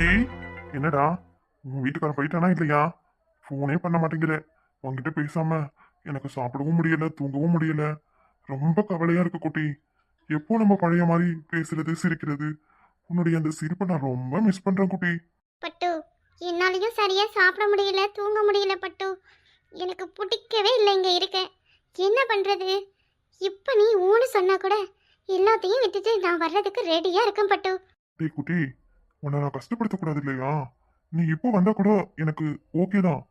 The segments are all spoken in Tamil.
குட்டி என்னடா? உன் வீட்டுக்காரன் போயிட்டானா இல்லையா? ஃபோனே பண்ண மாட்டேங்கிற. உன்கிட்ட பேசாம எனக்கு சாப்பிடவும் முடியல தூங்கவும் முடியல. ரொம்ப கவலையா இருக்கு குட்டி. எப்போ நம்ம பழைய மாதிரி பேசுறது சிரிக்கிறது? உன்னுடைய அந்த சிரிப்பை நான் ரொம்ப மிஸ் பண்றேன் குட்டி. பட்டு என்னாலையும் சரியா சாப்பிட முடியல தூங்க முடியல பட்டு. எனக்கு பிடிக்கவே இல்லை இங்க இருக்க. என்ன பண்றது? இப்ப நீ ஊன்னு சொன்னா கூட எல்லாத்தையும் விட்டுட்டு நான் வர்றதுக்கு ரெடியா இருக்கேன் பட்டு. டேய் குட்டி உன்னை நான் கஷ்டப்படுத்தக்கூடாது இல்லையா நீ இப்போ வந்தா கூட எனக்கு ஓகே தான்.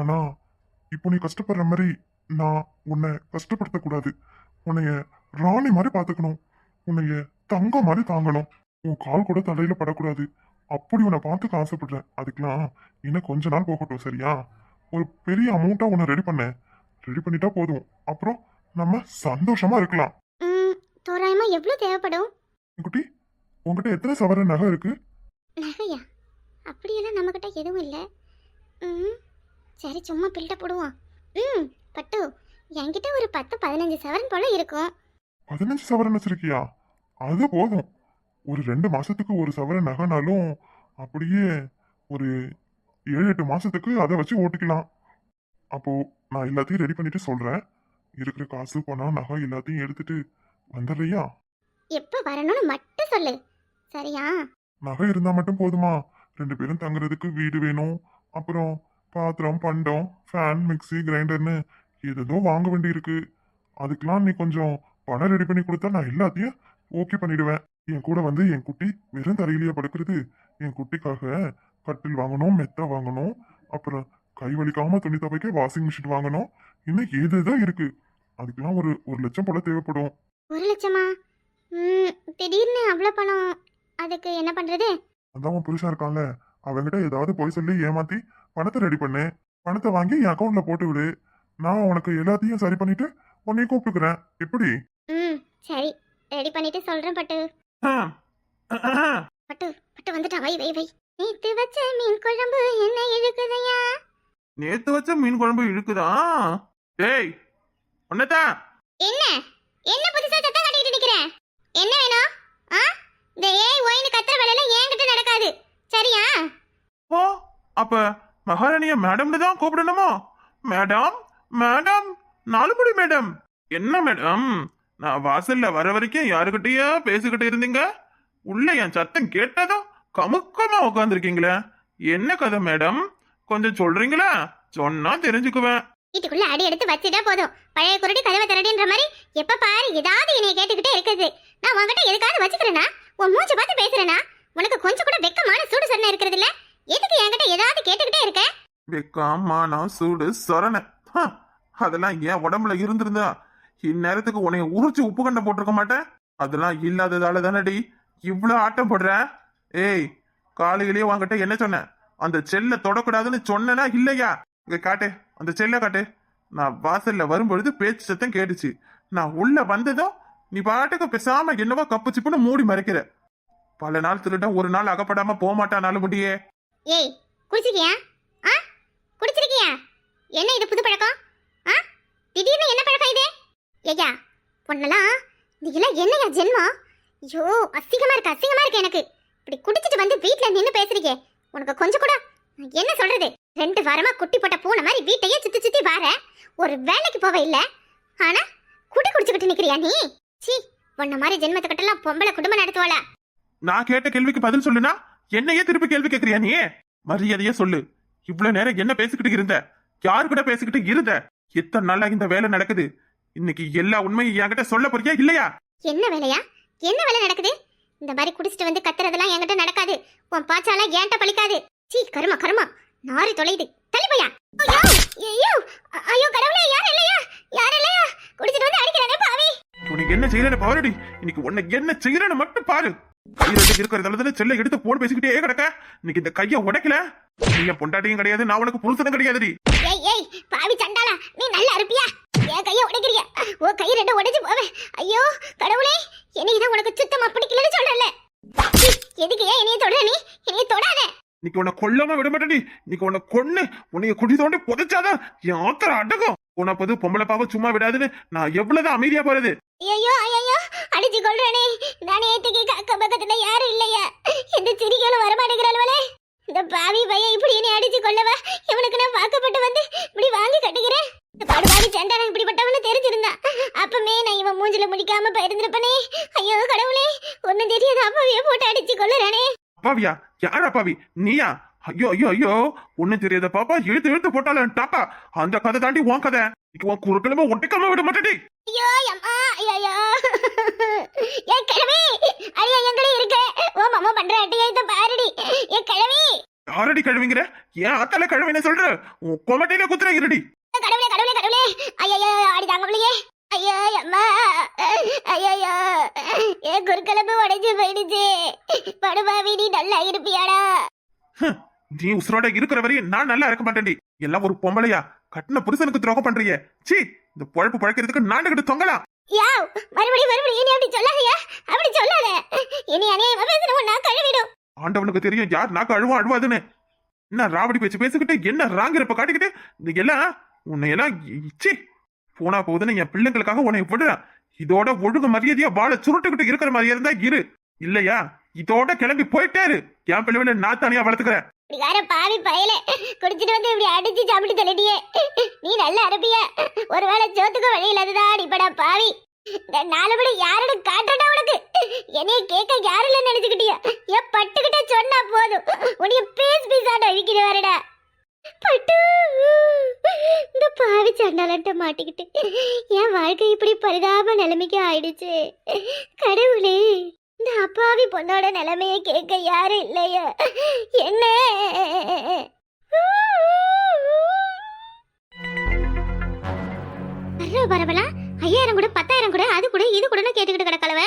ஆனா இப்போ நீ கஷ்டப்படுற மாதிரி நான் உன்னை கஷ்டப்படுத்தக்கூடாது. உன்னைய ராணி மாதிரி பார்த்துக்கணும். உன்னைய தங்கம் மாதிரி தாங்கணும். உன் கால் கூட தலையில படக்கூடாது. அப்படி உன்னை பார்த்துக்க ஆசைப்படுறேன். அதுக்கெல்லாம் இன்னும் கொஞ்ச நாள் போகட்டும் சரியா? ஒரு பெரிய அமௌண்ட்டா உன்னை ரெடி பண்ணேன். ரெடி பண்ணிட்டா போதும். அப்புறம் நம்ம சந்தோஷமா இருக்கலாம். தோராயமா எவ்வளவு தேவைப்படும்? குட்டி உன்கிட்ட எத்தனை சவர நகை இருக்கு? நகையா அப்படியெல்லாம் நம்மக்கிட்ட எதுவும் இல்லை. ம் சரி சும்மா பில்ட்ட போடுவோம். ம் பட்டு என்கிட்ட ஒரு பத்து பதினஞ்சு சவரன் போல இருக்கும். பதினஞ்சு சவரன் வச்சிருக்கியா? அது போதும். ஒரு ரெண்டு மாசத்துக்கு ஒரு சவரன் நகைனாலும் அப்படியே ஒரு ஏழு எட்டு மாசத்துக்கு அதை வச்சு ஓட்டிக்கலாம். அப்போ நான் எல்லாத்தையும் ரெடி பண்ணிட்டு சொல்றேன். இருக்கிற காசு பணம் நகை எல்லாத்தையும் எடுத்துட்டு வந்துடுறியா? எப்போ வரணும்னு மட்டும் சொல்லு. சரியா? நகை இருந்தா மட்டும் போதுமா? ரெண்டு பேரும் தங்குறதுக்கு வீடு வேணும். அப்புறம் பாத்திரம் பண்டம் ஃபேன் மிக்சி கிரைண்டர்னு ஏதேதோ வாங்க வேண்டியிருக்கு. அதுக்கெல்லாம் நீ கொஞ்சம் பணம் ரெடி பண்ணி கொடுத்தா நான் எல்லாத்தையும் ஓகே பண்ணிடுவேன். என் கூட வந்து என் குட்டி வெறும் தரையிலேயே படுக்கிறது. என் குட்டிக்காக கட்டில் வாங்கணும் மெத்த வாங்கணும். அப்புறம் கை வலிக்காம துணி துவைக்க வாஷிங் மிஷின் வாங்கணும். இன்னும் ஏதேதோ இருக்கு. அதுக்கெல்லாம் ஒரு ஒரு லட்சம் போல தேவைப்படும். ஒரு லட்சமா? திடீர்னு அவ்வளோ பணம். அதுக்கு என்ன பண்ணுறது அதான் உன் புருஷன் இருக்கான்ல அவன்கிட்ட ஏதாவது போய் சொல்லி ஏமாத்தி பணத்தை ரெடி பண்ணு. பணத்தை வாங்கி என் அக்கௌண்ட்ல போட்டு விடு. நான் உனக்கு எல்லாத்தையும் சரி பண்ணிட்டு உன்னையும் கூப்பிட்டுக்கிறேன். எப்படி? ம் சரி. ரெடி பண்ணிட்டு சொல்கிறேன் பட்டு. பட்டு பட்டு வந்துட்டா. வை வை வை. நேத்து வச்ச மீன் குழம்பு என்ன இழுக்குதையா? நேத்து வச்ச மீன் குழம்பு இழுக்குதா? டேய் ஒன்னதான் என்ன? என்ன புதுசா சத்தம் கட்டிட்டு நிக்கிற? என்ன வேணும்? ஆ? இந்த ஏய் ஒயின்னு கத்துற வேலையில என்கிட்ட நடக்காது. சரியா? ஓ அப்ப மகாராணிய மேடம்னு தான் கூப்பிடணுமோ? மேடம் மேடம் நாலுபடி மேடம். என்ன மேடம்? நான் வாசல்ல வர வரைக்கும் யாருக்கிட்டயா பேசிக்கிட்டு இருந்தீங்க. உள்ள என் சத்தம் கேட்டதும் கமுக்கமா உட்காந்துருக்கீங்களே என்ன கதை மேடம்? கொஞ்சம் சொல்றீங்களா? சொன்னா தெரிஞ்சுக்குவேன். வீட்டுக்குள்ள அடி எடுத்து வச்சுட்டா போதும். பழைய குருடி கதவை திரடின்ற மாதிரி எப்ப பாரு ஏதாவது என்னைய கேட்டுக்கிட்டே இருக்குது. நான் உன்கிட்ட எதுக்காவது வச்சுக்கிறேனா? உன் மூஞ்சி பார்த்து பேசுறேனா? உனக்கு கொஞ்சம் கூட வெக்கமான சூடு சரணை இருக்கிறது இல்ல? எதுக்கு என்கிட்ட ஏதாவது கேட்டுக்கிட்டே இருக்க? வெக்கமான சூடு சரணை. அதெல்லாம் என் உடம்புல இருந்திருந்தா? இந்நேரத்துக்கு உன்னைய உரிச்சு உப்பு கண்டம் போட்டிருக்க மாட்டேன்? அதெல்லாம் இல்லாததால தானடி. இவ்வளோ ஆட்டம் போடுற ஏய் காலையிலேயே உன்கிட்ட என்ன சொன்னேன்? அந்த செல்லை தொடக்கூடாதுன்னு சொன்னேனா இல்லையா? இங்க காட்டு அந்த செல்லை காட்டு. நான் வாசல்ல வரும்பொழுது பேச்சு சத்தம் கேட்டுச்சு. நான் உள்ள வந்ததும் நீ பாட்டுக்கு பேசாம என்னவோ கப்பு சிப்புன்னு மூடி மறைக்கிற. பல நாள் திருடன் ஒரு நாள் அகப்படாம போக மாட்டானாலும் முடியே. ஏய் குடிச்சிருக்கியா ஆ? குடிச்சிருக்கியா என்ன இது புது பழக்கம்? ஆ? திடீர்னு என்ன பழக்கம் இது? ஐயா பொண்ணலாம் நீ எல்லாம் என்னையா ஜென்மம்? ஐயோ அசிங்கமா இருக்கு அசிங்கமா இருக்கு எனக்கு. இப்படி குடிச்சிட்டு வந்து வீட்ல நின்னு பேசுறீங்க. உனக்கு கொஞ்சம் கூட என்ன சொல்றது? ரெண்டு வாரமா குட்டி போட்ட பூனை மாதிரி வீட்டையே சுத்தி சுத்தி வார. ஒரு வேலைக்கு போக இல்ல. ஆனா குடி குடிச்சுக்கிட்டு நிக்கிறியா நீ? சீ உன்ன மாதிரி ஜென்மத்துக்கிட்டலாம் பொம்பளை குடும்பம் நடத்துவாளா? நான் கேட்ட கேள்விக்கு பதில் சொல்லுனா என்னையே திருப்பி கேள்வி கேக்குறியா நீ? மரியாதையே சொல்லு. இவ்வளவு நேரம் என்ன பேசிக்கிட்டு இருந்த? யாரு கூட பேசிக்கிட்டு இருந்த? எத்தனை நாளா இந்த வேலை நடக்குது? இன்னைக்கு எல்லா உண்மையும் என்கிட்ட சொல்ல போறியா இல்லையா? என்ன வேலையா? என்ன வேலை நடக்குது? இந்த மாதிரி குடிச்சிட்டு வந்து கத்துறதெல்லாம் என்கிட்ட நடக்காது. உன் பாச்சால ஏன்ட்ட பழிக்காது. சீ கருமா கருமா. நாரி தொலைது தள்ளி போயா ஐயோ ஐயோ கடவுளே யார் இல்லையா? யார் இல்லையா? குடிச்சிட்டு வந்து அடிக்கிறானே பாவி. உனக்கு என்ன செய்யறேன்னு பாருடி. இன்னைக்கு உன்னை என்ன செய்யறேன்னு மட்டும் பாரு. கை ரெண்டு இருக்கிறதால செல்லை எடுத்து போன் பேசிக்கிட்டே கிடக்க. இன்னைக்கு இந்த கைய உடைக்கல. நீ என் பொண்டாட்டியும் கிடையாது நான் உனக்கு புருஷனும் கிடையாதுடி. ஏய் ஏய் பாவி சண்டாளா நீ நல்லா இருப்பியா? என் கைய உடைக்கிறியா? ஓ கை ரெண்டு உடைச்சு போவே. ஐயோ கடவுளே என்னைக்கு தான் உனக்கு சுத்தமா பிடிக்கலன்னு சொல்றல எதுக்கு ஏன் என்னைய தொடுற நீ? என்னைய தொடாத. இன்னைக்கு உன்னை கொல்லாம விட மாட்டேடி இன்னைக்கு உன்னை கொன்னு உன்னைய குடி தோண்டி புதைச்சாதான் என் ஆத்திரம் அடங்கும். உன்னை பொது பொம்பளை பாவ சும்மா விடாதுன்னு நான் எவ்வளவுதான் அமைதியா போறது? ஐயோ ஐயோ அடிச்சு கொள்றானே நானே ஏத்துக்கு அக்கம் பக்கத்துல யாரும் இல்லையா? இந்த சிரிகளும் வரமாட்டேங்கிறாளே இந்த பாவி பையன் இப்படி என்னை அடிச்சு கொள்ளவா இவனுக்கு நான் வாக்கப்பட்டு வந்து இப்படி வாங்கி கட்டுகிறேன். இந்த படுபாவி சண்டான இப்படிப்பட்டவனு தெரிஞ்சிருந்தா. அப்பமே நான் இவன் மூஞ்சில முடிக்காம போயிருந்திருப்பனே. ஐயோ கடவுளே ஒண்ணும் தெரியாத அப்பாவிய போட்டு அடிச்சு கொள்ளுறானே அப்பாவியா? யார் அப்பாவி? நீயா? ஐயோ ஐயோ ஐயோ. ஒண்ணும் தெரியாத பாப்பா இழுத்து இழுத்து போட்டாலும் டாப்பா அந்த கதை தாண்டி உன் கதை. இன்னைக்கு உன் குறுக்கிழமை ஒட்டிக்காம விட மாட்டேடி ஐயோ அம்மா ஐயோ என் கிழவி. ஐயா எங்களே இருக்க? ஓ மாமா பண்ற அட்டியா இத பாருடி. என் கிழவி. யாரடி கழுவிங்கிற? ஏன் ஆத்தால கழுவின சொல்ற? உன் கொமட்டையில குத்துற இருடி. கடவுளே கடவுளே கடவுளே. ஐயோ அடி தாங்க முடியே ஐயோ அம்மா. ஐயோ ஏ குறுக்கலம்பு உடைஞ்சு போயிடுச்சு. படுபாவி நீ நல்லா இருப்பியாடா. நீ உசுரோட இருக்கிற வரையும் நான் நல்லா இருக்க மாட்டேன்டி. எல்லாம் ஒரு பொம்பளையா. கட்டின புருஷனுக்கு துரோகம் பண்றியே. சீ இந்த பொழப்பு பழக்கிறதுக்கு நாண்டுகிட்டு தொங்கலாம் யாவ் மறுபடியும் மறுபடியும் இனி அப்படி சொல்லாதயா? அப்படி சொல்லாத. இனி அநியாயமா பேசுறவன் நான் கழுவிடும் ஆண்டவனுக்கு தெரியும் யார் நாக்கு அழுவா அழுவாதுன்னு. என்ன ராவடி பேச்சு பேசிக்கிட்டு என்ன ராங்கிறப்ப காட்டிக்கிட்டு? இந்த எல்லாம் உன்னை எல்லாம் இச்சி போனா போகுதுன்னு என் பிள்ளைங்களுக்காக உன்னை விடுறேன் இதோட ஒழுங்கு மரியாதையா வாழ சுருட்டுக்கிட்டு இருக்கிற மாதிரியா இருந்தா இரு. இல்லையா? இதோட கிளம்பி போயிட்டே இரு. என் பிள்ளைகளை நான் தனியா வளர்த்துக்கிறேன். வேற பாவி பயல குடிச்சிட்டு வந்து இப்படி அடிச்சு சாப்பிட்டு தள்ளிட்டியே நீ நல்லா இருப்பிய ஒருவேளை சோத்துக்கு வழி இல்லாததா அடிப்படா பாவி. இந்த நாலு மணி யாரோட காட்டுறடா உனக்கு. என்னைய கேட்க யாரும் இல்லைன்னு நினைச்சுக்கிட்டியா. ஏன் பட்டுக்கிட்ட சொன்னா போதும். உன்னைய பீஸ் பீஸாட்ட அழிக்கிற வரடா பட்டு இந்த பாவி சண்டாலன்ட்ட மாட்டிக்கிட்டு என் வாழ்க்கை இப்படி பரிதாப நிலைமைக்கு ஆயிடுச்சு. கடவுளே இந்த அப்பாவி பொண்ணோட நிலைமையை கேட்க யாரும் இல்லையா. பத்தாயிரம் கூட அது கூட இது கூட கேட்டுக்கிட்டு கிடக்கலவ.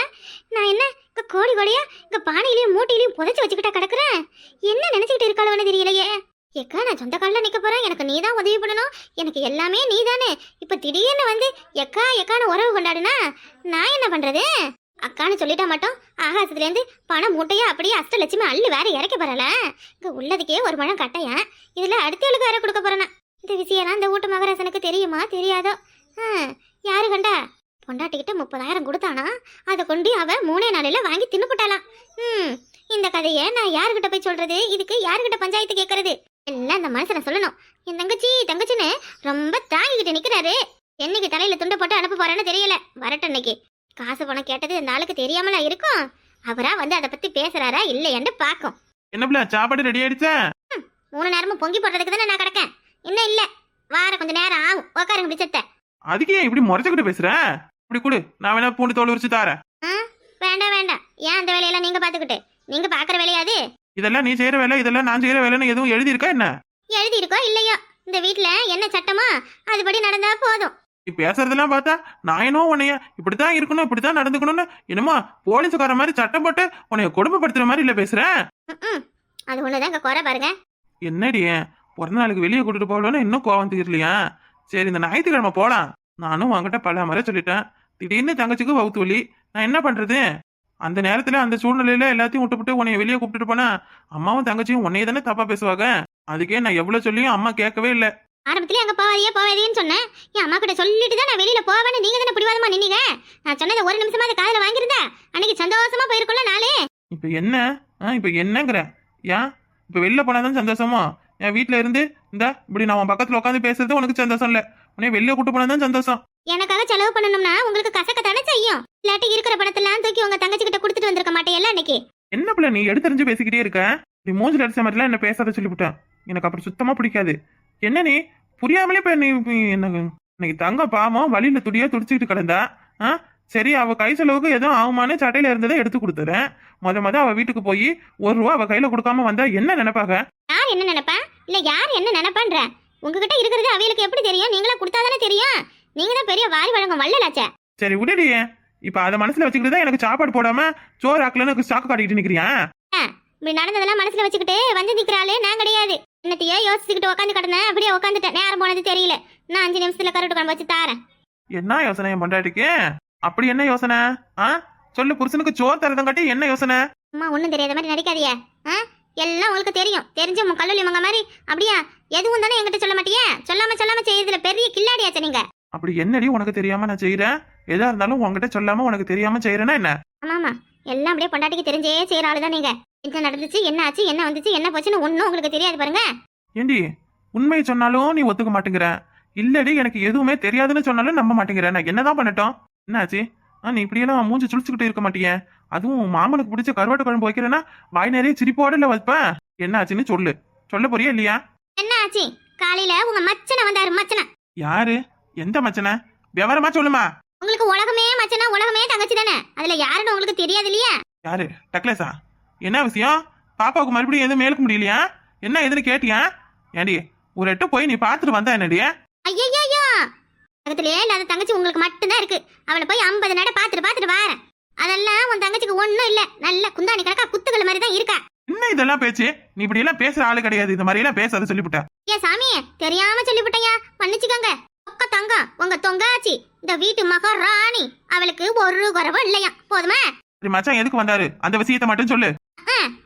நான் என்ன இங்க கோடி கோடியா இங்க பானையிலயும் மூட்டையிலயும் புதைச்சு வச்சுக்கிட்டா கிடக்குறேன் என்ன நினைச்சுக்கிட்டு இருக்காளவனு தெரியலையே. ஏக்கா நான் சொந்த காலில் நிற்க போகிறேன் எனக்கு நீ தான் உதவி பண்ணணும். எனக்கு எல்லாமே நீ தானே இப்போ திடீர்னு வந்து எக்கா எக்கான்னு உறவு கொண்டாடுனா நான் என்ன பண்ணுறது அக்கான்னு சொல்லிட்டா மட்டும் ஆகாசத்துலேருந்து பணம் மூட்டையா அப்படியே அஷ்டலட்சுமி அள்ளி வேற இறக்க போறல இங்கே உள்ளதுக்கே ஒரு பழம் கட்டையன் அடுத்த அடுத்தவளுக்கு வேற கொடுக்க போறேனா. இந்த விஷயம்லாம் இந்த வீட்டு மகராசனுக்கு தெரியுமா தெரியாதோ? யாரு கண்டா? பொண்டாட்டிக்கிட்ட முப்பதாயிரம் கொடுத்தானா? அதை கொண்டு அவ மூணே நாளையில வாங்கி தின்னுபுட்டாளாம் ம் இந்த கதையை நான் யாருக்கிட்ட போய் சொல்றது? இதுக்கு யாருக்கிட்ட பஞ்சாயத்து கேட்கறது? எல்லாம் இந்த மனுஷனை சொல்லணும். என் தங்கச்சி தங்கச்சின்னு ரொம்ப தாங்கிக்கிட்டு நிக்கிறாரு. என்னைக்கு தலையில துண்டை போட்டு அனுப்ப போறேன்னு தெரியல. வரட்டும் இன்னைக்கு. காசு பணம் கேட்டது இந்த ஆளுக்கு தெரியாமலா இருக்கும்? அவரா வந்து அதை பத்தி பேசுறாரா இல்லையான்னு பாக்கும் என்ன சாப்பாடு ரெடி ஆயிடுச்சா? மூணு நேரமும் பொங்கி போடுறதுக்கு தானே நான் கிடக்கேன். இன்னும் இல்ல. வார கொஞ்ச நேரம் ஆகும். உட்காருங்க பிடிச்சத்த அதுக்கு ஏன் இப்படி முறைச்சுக்கிட்டு பேசுற? இப்படி கொடு. நான் வேணா பூண்டு தோல் உரிச்சு தாரேன். வேண்டாம் வேண்டாம். ஏன் அந்த வேலையெல்லாம் நீங்க பாத்துக்கிட்டு நீங்க பாக்குற வேலையாது இதெல்லாம் நீ செய்யற வேலை இதெல்லாம் நான் செய்யற வேலைன்னு எதுவும் எழுதி இருக்கா என்ன? எழுதி இருக்கோ இல்லையோ? இந்த வீட்ல என்ன சட்டமோ அதுபடி நடந்தா போதும். நீ பேசுறதெல்லாம் பார்த்தா நான் என்னோ உன்னைய இப்படித்தான் இருக்கணும் இப்படித்தான் நடந்துக்கணும்னு என்னமோ போலீஸுக்கார மாதிரி சட்டம் போட்டு உன்னைய கொடுமைப்படுத்துற மாதிரி இல்ல பேசுறேன் ம்ம். அது ஒண்ணுதான் இங்க குறை பாருங்க. என்னடி பிறந்த நாளுக்கு வெளியே கூட்டிட்டு போகலன்னு இன்னும் கோவம் தீரலையா? சரி இந்த ஞாயிற்றுக்கிழமை போலாம். நானும் உன்கிட்ட பல முறை சொல்லிட்டேன். திடீர்னு தங்கச்சிக்கு வவுத்து வலி. நான் என்ன பண்றது? அந்த நேரத்துல அந்த சூழ்நிலையில எல்லாத்தையும் விட்டுப்புட்டு உன்னைய வெளியே கூப்பிட்டுட்டு போனா அம்மாவும் தங்கச்சியும் உன்னைய தானே தப்பா பேசுவாங்க? அதுக்கே நான் எவ்வளவு சொல்லியும் அம்மா கேட்கவே இல்லை. ஆரம்பத்திலே அங்க போவாதியே போவாதேன்னு சொன்னேன். என் அம்மா கிட்ட சொல்லிட்டு தான் நான் வெளியில போவேன்னு நீங்க தானே பிடிவாதமா நின்னீங்க? நான் சொன்னதை ஒரு நிமிஷமா அதை காதுல வாங்கியிருந்தா அன்னைக்கு சந்தோஷமா போயிருக்கும்ல நாளே. இப்ப என்ன? ஆ இப்ப என்னங்கிற? ஏன் இப்ப வெளில போனாதான் சந்தோஷமா? என் வீட்ல இருந்து இந்த இப்படி நான் உன் பக்கத்துல உட்காந்து பேசுறது உனக்கு சந்தோஷம் இல்ல. உன்னை வெளில கூட்டு போனாதான் சந்தோஷம். எனக்காக செலவு பண்ணணும்னா உங்களுக்கு கசக்கத்தானே செய்யும். இல்லாட்டி இருக்கிற பணத்தெல்லாம் தூக்கி உங்க தங்கச்சி கிட்ட கொடுத்துட்டு வந்திருக்க மாட்டேயல்ல அன்னைக்கு என்ன பிள்ளை நீ எடுத்தறிஞ்சு பேசிக்கிட்டே இருக்க? இப்படி மூஞ்சில் அடிச்ச மாதிரிலாம் என்ன பேசாத சொல்லிவிட்டேன் எனக்கு அப்படி சுத்தமா பிடிக்காது. என்ன நீ? புரியாமலே இப்ப நீ எனக்கு இன்னைக்கு தங்க பாவம் வழியில துடியா துடிச்சுக்கிட்டு கிடந்தா ஆ? சரி அவ கை செலவுக்கு எதுவும் ஆகுமான்னு சட்டையில இருந்ததை எடுத்து கொடுத்துறேன். முத முத அவ வீட்டுக்கு போய் ஒரு ரூபா அவ கையில கொடுக்காம வந்தா என்ன நினைப்பாங்க? யார் என்ன நினைப்பா? இல்ல யார் என்ன நினைப்பான்ற? உங்ககிட்ட இருக்கிறது அவியலுக்கு எப்படி தெரியும்? நீங்களா கொடுத்தாதானே தெரியும்? நீங்க தான் பெரிய வாரி வழங்கும் வள்ளலாச்சே. சரி விடுடியே இப்ப அதை மனசுல வச்சுக்கிட்டு தான் எனக்கு சாப்பாடு போடாம சோறு ஆக்கலன்னு சாக்கு காட்டிக்கிட்டு நிக்கிறியா? இப்படி நடந்ததெல்லாம் மனசுல வச்சுக்கிட்டு வந்து நிக்கிறாளே நான் கிடையாது. என்னத்தையோ யோசிச்சுக்கிட்டு உட்காந்து கிடந்தேன் அப்படியே உட்காந்துட்டேன் நேரம் போனது தெரியல. நான் அஞ்சு நிமிஷத்துல கருட்டு குழம்பு வச்சு தாரேன். என்ன யோசனை என் பொண்டாட்டிக்கு? அப்படி என்ன யோசனை? ஆ? சொல்லு புருஷனுக்கு சோறு தரதும் காட்டி என்ன யோசனை? அம்மா ஒண்ணும் தெரியாத மாதிரி நடிக்காதியே எல்லாம் உங்களுக்கு தெரியும். தெரிஞ்ச உங்க கல்லூரி மங்க மாதிரி அப்படியா? எதுவும் தானே என்கிட்ட சொல்ல மாட்டியே? சொல்லாம சொல்லாம செய்யறதுல பெரிய கில்லாடியாச்சே நீங்க. அப்படி என்னடி உனக்கு தெரியாம நான் செய்யறேன் எதா இருந்தாலும் உன்கிட்ட சொல்லாம உனக்கு தெரியாம செய்யறேன்னா என்ன? ஆமாமா எல்லாம் அப்படியே பொண்டாட்டிக்கு தெரிஞ்சே செய்யற ஆளு தான் நீங்க. என்ன நடந்துச்சு என்ன ஆச்சு என்ன வந்துச்சு என்ன போச்சுன்னு ஒன்றும் உங்களுக்கு தெரியாது பாருங்க. ஏண்டி உண்மையை சொன்னாலும் நீ ஒத்துக்க மாட்டேங்கிற. இல்லடி எனக்கு எதுவுமே தெரியாதுன்னு சொன்னாலும் நம்ப மாட்டேங்கிற. நான் என்னதான் பண்ணட்டும்? என்னாச்சு? ஆ நீ இப்படியெல்லாம் மூஞ்சி சுழிச்சுக்கிட்டு இருக்க மாட்டியே. அதுவும் மாமனுக்கு பிடிச்ச கருவாட்டு குழம்பு வைக்கிறேன்னா வாய் நிறைய சிரிப்போட இல்ல வைப்பேன் என்னாச்சுன்னு சொல்லு. சொல்ல போறியா இல்லையா? என்ன ஆச்சு காலையில உங்க மச்சனை வந்தாரு மச்சனை. யாரு? எந்த மச்சனை? விவரமா சொல்லுமா. உங்களுக்கு உலகமே மச்சனா உலகமே தங்கச்சி தானே? அதுல யாருன்னு உங்களுக்கு தெரியாது இல்லையா? யாரு? டக்ளஸா? என்ன விஷயம்? பாப்பாவுக்கு மறுபடியும் எதுவும் மேலுக்கு முடியலையா? என்ன எதுன்னு கேட்டியா? ஏண்டி ஒரு எட்டு போய் நீ பார்த்துட்டு வந்தா என்னடி? ஐயோ பக்கத்திலேயே இல்லாத தங்கச்சி உங்களுக்கு மட்டும்தான் இருக்கு. அவளை போய் ஐம்பது நட பாத்துட்டு பாத்துட்டு வாரேன். அதெல்லாம் உன் தங்கச்சிக்கு ஒண்ணும் இல்ல. நல்ல குந்தாணி கணக்கா குத்துக்கள் மாதிரி தான் இருக்கா. என்ன இதெல்லாம் பேச்சு? நீ இப்படி எல்லாம் பேசுற ஆளு கிடையாது. இந்த மாதிரி எல்லாம் பேசாத சொல்லிவிட்ட ஏன் சாமி தெரியாம சொல்லிவிட்டையா மன்னிச்சுக்கோங்க. ஒக்க தங்கம் உங்க தொங்காச்சி இந்த வீட்டு மகாராணி அவளுக்கு ஒரு குறவும் இல்லையா? போதுமா? சரி மச்சான் எதுக்கு வந்தாரு? அந்த விஷயத்தை மட்டும் சொல்லு.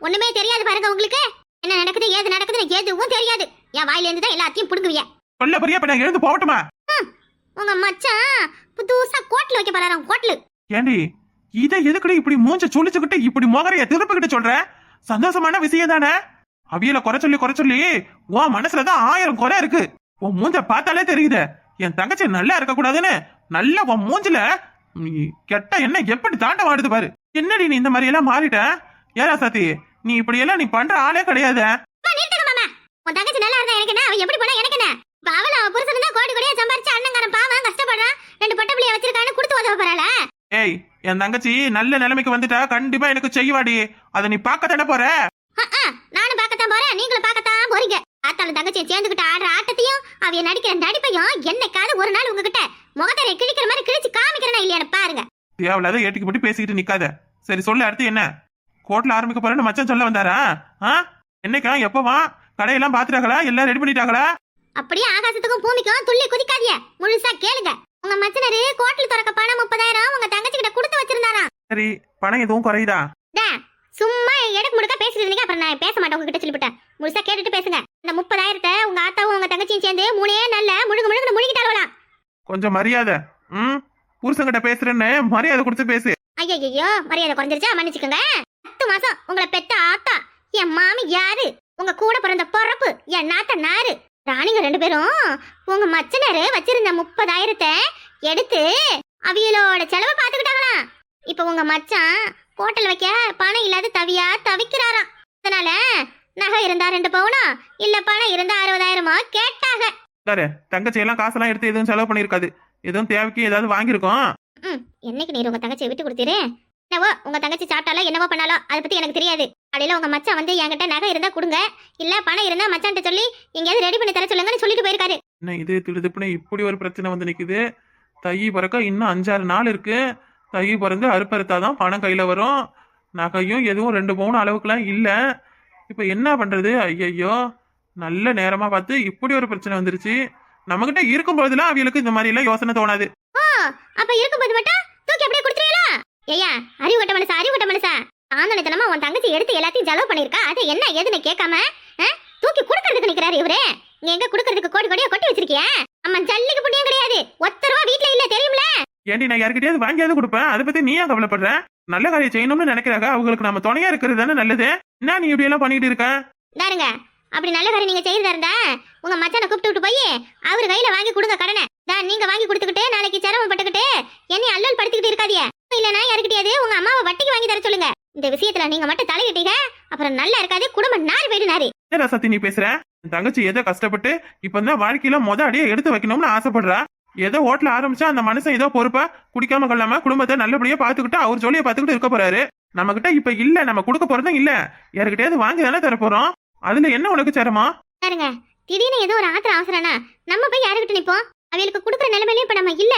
ஒண்ணுமே தெரியாது பாருங்க உங்களுக்கு. என்ன நடக்குது ஏது நடக்குதுன்னு எதுவும் தெரியாது. என் வாயில இருந்து தான் எல்லாத்தையும் புடுங்குவிய. சொல்ல இப்ப நான் எழுந்து போகட்டுமா? உங்க மச்சான் புதுசா கோட்ல வைக்க போறாராம் கோட்லு ஏண்டி இதை எதுக்குடி இப்படி மூஞ்ச சுழிச்சுக்கிட்டு இப்படி முகரைய திருப்பிக்கிட்டு சொல்ற? சந்தோஷமான விஷயம் தானே? அவியல குறை சொல்லி குறை சொல்லி உன் மனசுலதான் ஆயிரம் குறை இருக்கு. உன் மூஞ்ச பார்த்தாலே தெரியுது. என் தங்கச்சி நல்லா இருக்க கூடாதுன்னு நல்லா உன் மூஞ்சில கெட்ட என்ன எப்படி தாண்ட வாடுது பாரு. என்னடி நீ இந்த மாதிரி எல்லாம் மாறிட்ட? ஏரா சத்தி நீ இப்படி எல்லாம் நீ பண்ற ஆளே கிடையாது. உன் தங்கச்சி நல்லா இருந்தா எனக்கு என்ன? எப்படி போனா எனக்கு என்ன? அவள அவ புருஷன் தான் கோடி கோடியா சம்பாரிச்சு அண்ணங்காரன் பாவம் கஷ்டப்படுறான். ரெண்டு பொட்ட பிள்ளைய வச்சிருக்கான்னு கொடுத்து உதவ போறாள? ஏய் என் தங்கச்சி நல்ல நிலைமைக்கு வந்துட்டா கண்டிப்பா எனக்கு செய்வாடி. அதை நீ பார்க்க தானே போற நானும் பார்க்கத்தான் போறேன். நீங்களும் பார்க்கத்தான் போறீங்க. ஆத்தாலும் தங்கச்சியை சேர்ந்துகிட்டு ஆடுற ஆட்டத்தையும் அவைய நடிக்கிற நடிப்பையும் என்னைக்காவது ஒரு நாள் உங்ககிட்ட முகத்தரை கிழிக்கிற மாதிரி கிழிச்சு காமிக்கிறேனா இல்லையான்னு பாருங்க. தேவையில்லாத ஏட்டிக்கு போட்டு பேசிக்கிட்டு நிக்காத. சரி சொல்லு அடுத்து என்ன? கோர்ட்ல ஆரம்பிக்க போறேன்னு மச்சான் சொல்ல வந்தாரா? ஆ? என்னைக்கா எப்பவா? கடையெல்லாம் பாத்துட்டாங்களா? எல்லாம் ரெடி பண்ணிட்டாங்களா? அப்படியே ஆகாசத்துக்கும் பூமிக்கும் துள்ளி குதிக்காதிய முழுசா கேளுங்க. உங்க மச்சனரு கோட்டில் திறக்க பணம் முப்பதாயிரம் உங்க தங்கச்சி கிட்ட கொடுத்து வச்சிருந்தாராம். சரி பணம் எதுவும் குறையுதா? சும்மா எடுக்க முடுக்க பேசிட்டு இருந்தீங்க. அப்புறம் நான் பேச மாட்டேன் உங்ககிட்ட சொல்லிவிட்டேன். முழுசா கேட்டுட்டு பேசுங்க. இந்த முப்பதாயிரத்தை உங்க ஆத்தாவும் உங்க தங்கச்சியும் சேர்ந்து மூணே நல்ல முழுகு முழுகுன்னு முழுகிட்டாலும் கொஞ்சம் மரியாதை. ம்? புருஷன்கிட்ட பேசுறேன்னு மரியாதை கொடுத்து பேசு. ஐயோ மரியாதை குறைஞ்சிருச்சா? மன்னிச்சுக்கோங்க. பத்து மாசம் உங்களை பெத்த ஆத்தா. என் மாமி யாரு? உங்க கூட பிறந்த பொறப்பு. என் நாத்த நாரு. ராணிங்க ரெண்டு பேரும் உங்க மச்சனரு வச்சிருந்த முப்பதாயிரத்தை எடுத்து அவியலோட செலவை பாத்துக்கிட்டாங்களாம் இப்ப உங்க மச்சான் ஹோட்டல் வைக்க பணம் இல்லாத தவியா தவிக்கிறாராம் அதனால நகை இருந்தா ரெண்டு பவுனும் இல்ல பணம் இருந்தா அறுபதாயிரமோ கேட்டாங்க. சாரு தங்கச்சி எல்லாம் காசெல்லாம் எடுத்து எதுவும் செலவு பண்ணிருக்காது எதுவும் தேவைக்கு ஏதாவது வாங்கியிருக்கோம். ம் என்னைக்கு நீர் உங்க தங்கச்சியை விட்டு கொடுத்தீரு? என்னவோ உங்க தங்கச்சி சாப்பிட்டாலோ என்னவோ பண்ணாலோ அதை பத்தி எனக்கு தெரியாது. காலையில உங்க மச்சான் வந்து என்கிட்ட நகை இருந்தா கொடுங்க இல்ல பணம் இருந்தா மச்சான்ட்ட சொல்லி எங்கேயாவது ரெடி பண்ணி தர சொல்லுங்கன்னு சொல்லிட்டு போயிருக்காரு. என்ன இது திடுதுப்புன்னு இப்படி ஒரு பிரச்சனை வந்து நிக்குது? தை பிறக்க இன்னும் அஞ்சாறு நாள் இருக்கு. தை பிறந்து அறுப்பறுத்தாதான் பணம் கையில வரும். நகையும் எதுவும் ரெண்டு பவுன் அளவுக்குலாம் இல்ல. இப்போ என்ன பண்றது? ஐயையோ நல்ல நேரமா பார்த்து இப்படி ஒரு பிரச்சனை வந்துருச்சு. நம்மகிட்ட இருக்கும் போதெல்லாம் அவங்களுக்கு இந்த மாதிரி எல்லாம் யோசனை தோணாது. அப்ப இருக்கும் போது மட்டும் தூக்கி அப்படியே கொடுத்துருவீங்களா? ஐயா அறிவு கட்ட மனசா அறிவு கட்ட மனசா ஆந்தனத்தனமா உன் தங்கச்சி எடுத்து எல்லாத்தையும் செலவு பண்ணிருக்கா அது என்ன ஏதுன்னு கேட்காம தூக்கி கொடுக்கறதுக்கு நிக்கிறாரு இவரு. நீ எங்க கொடுக்கறதுக்கு கோடி கோடியா கொட்டி வச்சிருக்கிய? அம்மா ஜல்லிக்கு புண்ணியம் கிடையாது. ஒத்த ரூபா வீட்ல இல்ல தெரியுமில? ஏண்டி நான் யாருக்கிட்டயாவது வாங்கியாவது கொடுப்பேன்? அதை பத்தி நீ ஏன் கவலைப்படுற? நல்ல காரியம் செய்யணும்னு நினைக்கிறாங்க. அவங்களுக்கு நம்ம துணையா இருக்கிறது தானே நல்லது. என்ன நீ இப்படி எல்லாம் பண்ணிட்டு இருக்க? தாருங்க அப்படி நல்ல காரியம் நீங்க செய்யறதா இருந்தா உங்க மச்சானை கூப்பிட்டு விட்டு போய் அவர் கையில வாங்கி கொடுங்க கடனை. தா நீங்க வாங்கி கொடுத்துக்கிட்டு நாளைக்கு சிரமப்பட்டுக்கிட்டு என்னை அல்லல் படுத்திக்கிட்டு இருக்காதிய இல்லனா யாருக்கிட்டயாவது உங்க அம்மாவை வட்டிக்கு வாங்கி தர சொல்லுங்க. இந்த விஷயத்துல நீங்க மட்டும் தலையிட்டீங்க அப்புறம் நல்லா இருக்காது குடும்பம் நாரி போயிடு நாரி. என்ன சத்தி நீ பேசுற? தங்கச்சி ஏதோ கஷ்டப்பட்டு இப்ப தான் வாழ்க்கையில முத அடியே எடுத்து வைக்கணும்னு ஆசைப்படுறா. ஏதோ ஹோட்டல் ஆரம்பிச்சா அந்த மனுஷன் ஏதோ பொறுப்பா குடிக்காம கொள்ளாம குடும்பத்தை நல்லபடியா பாத்துக்கிட்டு அவர் ஜோலியை பாத்துக்கிட்டு இருக்க போறாரு. நம்ம கிட்ட இப்ப இல்ல நம்ம கொடுக்க போறதும் இல்ல. யாருக்கிட்டயாவது வாங்கி தானே தர போறோம். அதுல என்ன உனக்கு சிரமம்? பாருங்க திடீர்னு ஏதோ ஒரு ஆத்திர அவசரம்னா நம்ம போய் யாருக்கிட்ட நிப்போம்? அவங்களுக்கு கொடுக்குற நிலைமையில இப்ப நம்ம இல்ல.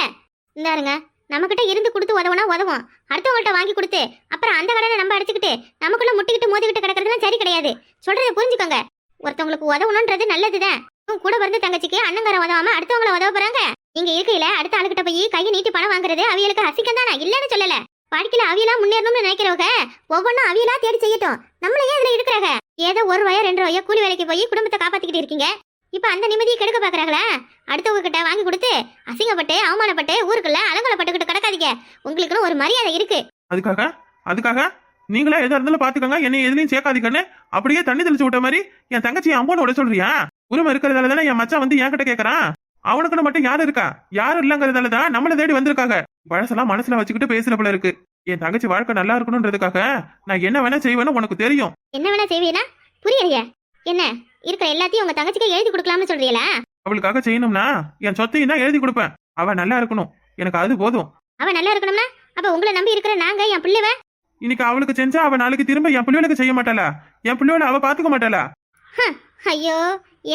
இந்தாருங்க நம்ம கிட்ட இருந்து கொடுத்து உதவுனா உதவும். அடுத்தவங்கள்ட்ட வாங்கி கொடுத்து அப்புறம் அந்த கடனை நம்ம அடிச்சுக்கிட்டு நமக்குள்ள முட்டிக்கிட்டு மோதிக்கிட்டு கிடக்கிறதுலாம் சரி கிடையாது. சொல்றதை புரிஞ்சுக்கோங்க. ஒருத்தவங்களுக்கு உதவணுன்றது நல்லதுதான். உன் கூட பிறந்த தங்கச்சிக்கு அண்ணங்கார உதவாம அடுத்தவங்கள உதவ போறாங்க? நீங்க இருக்கையில அடுத்த ஆளுகிட்ட போய் கையை நீட்டி பணம் வாங்குறது அவியலுக்கு அசிக்கம் தானே இல்லன்னு சொல்லல. வாழ்க்கையில அவியலா முன்னேறணும்னு நினைக்கிறவங்க ஒவ்வொன்றும் அவியலா தேடி செய்யட்டும். நம்மள ஏன் இதுல இருக்கிறாங்க ஏதோ ஒரு ரூபாயோ ரெண்டு ரூபாயோ கூலி வேலைக்கு போய் குடும்பத்தை காப்பாத்திக்கிட்டு இருக்கீங்க. இப்ப அந்த நிம்மதியை கெடுக்க பாக்குறாங்களா? அடுத்தவங்க கிட்ட வாங்கி கொடுத்து அசிங்கப்பட்டு அவமானப்பட்டு ஊருக்குள்ள அலங்கலப்பட்டுக்கிட்டு கிடக்காதீங்க. உங்களுக்குன்னு ஒரு மரியாதை இருக்கு. அதுக்காக? அதுக்காக? நீங்களா எதா இருந்தாலும் பாத்துக்கோங்க. என்னை எதுலயும் சேர்க்காதீங்கன்னு அப்படியே தண்ணி தெளிச்சு விட்ட மாதிரி என் தங்கச்சி அம்போன்னு விட சொல்றியா? உரிமை இருக்கிறதால தானே என் மச்சான் வந்து என்கிட்ட கேக்குறான் அவனுக்குன்னு மட்டும் யாரு இருக்கா? யாரும் இல்லங்கிறதால தான் நம்மள தேடி வந்திருக்காங்க. பழசெல்லாம் மனசுல வச்சுக்கிட்டு பேசுற போல இருக்கு. என் தங்கச்சி வாழ்க்கை நல்லா இருக்கணும்ன்றதுக்காக நான் என்ன வேணா செய்வேன்னு உனக்கு தெரியும். என்ன வேணா செய்வீனா? புரியலையே. என்ன? இருக்கிற எல்லாத்தையும் உங்க தங்கச்சிக்கு எழுதி கொடுக்கலாம்னு சொல்றீங்களா? அவளுக்காக செய்யணும்னா என் சொத்தையும் தான் எழுதி கொடுப்பேன். அவ நல்லா இருக்கணும். எனக்கு அது போதும். அவ நல்லா இருக்கணும்னா? அப்ப உங்களை நம்பி இருக்கிற நாங்க என் பிள்ளைவ இன்னைக்கு அவளுக்கு செஞ்சா அவ நாளைக்கு திரும்ப என் பிள்ளைகளுக்கு செய்ய மாட்டாளா? என் பிள்ளைகளை அவ பாத்துக்க மாட்டாளா? ஐயோ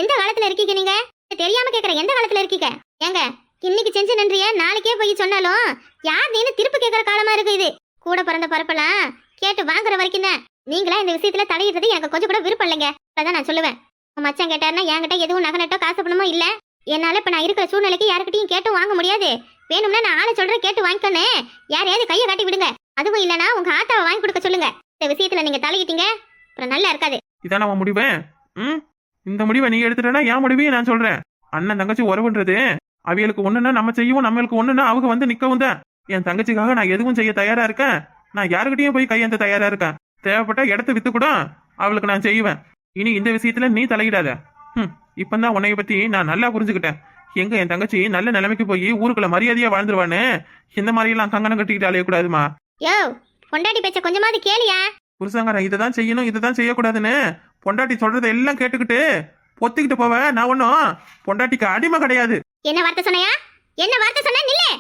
எந்த காலத்துல இருக்கீங்க நீங்க? தெரியாம கேக்குற எந்த காலத்துல இருக்கீங்க? ஏங்க இன்னைக்கு செஞ்சு நன்றிய நாளைக்கே போய் சொன்னாலும் யார் நீனு திருப்பி கேக்குற காலமா இருக்கு இது? கூட பிறந்த பரப்பெல்லாம் கேட்டு வாங்குற வரைக்கும் தான். நீங்களா இந்த விஷயத்துல தலையிடுறது எனக்கு கொஞ்சம் கூட விருப்பம் இல்லைங்க. அதான் நான் சொல்லுவேன். மச்சான் கேட்டாருன்னா என்கிட்ட எதுவும் நகை நட்டோ காசு பணமோ இல்ல. என்னால இப்ப நான் இருக்கிற சூழ்நிலைக்கு யாருக்கிட்டையும் கேட்டும் வாங்க முடியாது. வேணும்னா நான் ஆளை சொல்றேன் கேட்டு வாங்கிக்கணும் யாரையாவது கையை காட்டி விடுங்க. அதுவும் இல்லனா உங்க ஆத்தாவை வாங்கி கொடுக்க சொல்லுங்க. இந்த விஷயத்துல நீங்க தலையிட்டீங்க அப்புறம் நல்லா இருக்காது. இதான் அவன் முடிவு? ம்? இந்த முடிவை நீ எடுத்துட்டா என் முடிவையும் நான் சொல்றேன். அண்ணன் தங்கச்சி உறவுன்றது அவங்களுக்கு ஒண்ணுன்னா நம்ம செய்யவும் நம்மளுக்கு ஒண்ணுன்னா அவங்க வந்து நிக்கவும் தான். என் தங்கச்சிக்காக நான் எதுவும் செய்ய தயாரா இருக்கேன்? நான் யாருக்கிட்டையும் போய் கையேந்த தயாரா இருக்கேன். தேவைப்பட்ட இடத்த வித்து கூட அவளுக்கு நான் செய்வேன். இனி இந்த விஷயத்துல நீ தலையிடாத. ம் இப்பந்தான் உன்னைய பத்தி நான் நல்லா புரிஞ்சுக்கிட்டேன். எங்க என் தங்கச்சி நல்ல நிலைமைக்கு போய் ஊருக்குள்ள மரியாதையா வாழ்ந்துருவான்னு? இந்த மாதிரி எல்லாம் கங்கணம் கட்டிக்கிட்டு அலையக்கூடாதுமா? யோ பொண்டாட்டி பேச்ச கொஞ்சமாவது கேளியா? புருஷங்காரன் இதை தான் செய்யணும் இதை தான் செய்யக்கூடாதுன்னு பொண்டாட்டி சொல்றதை எல்லாம் கேட்டுக்கிட்டு பொத்திக்கிட்டு போவேன் நான் ஒன்றும் பொண்டாட்டிக்கு அடிமை கிடையாது. என்ன வார்த்தை சொன்னையா? என்ன வார்த்தை சொன்ன? நில்லு.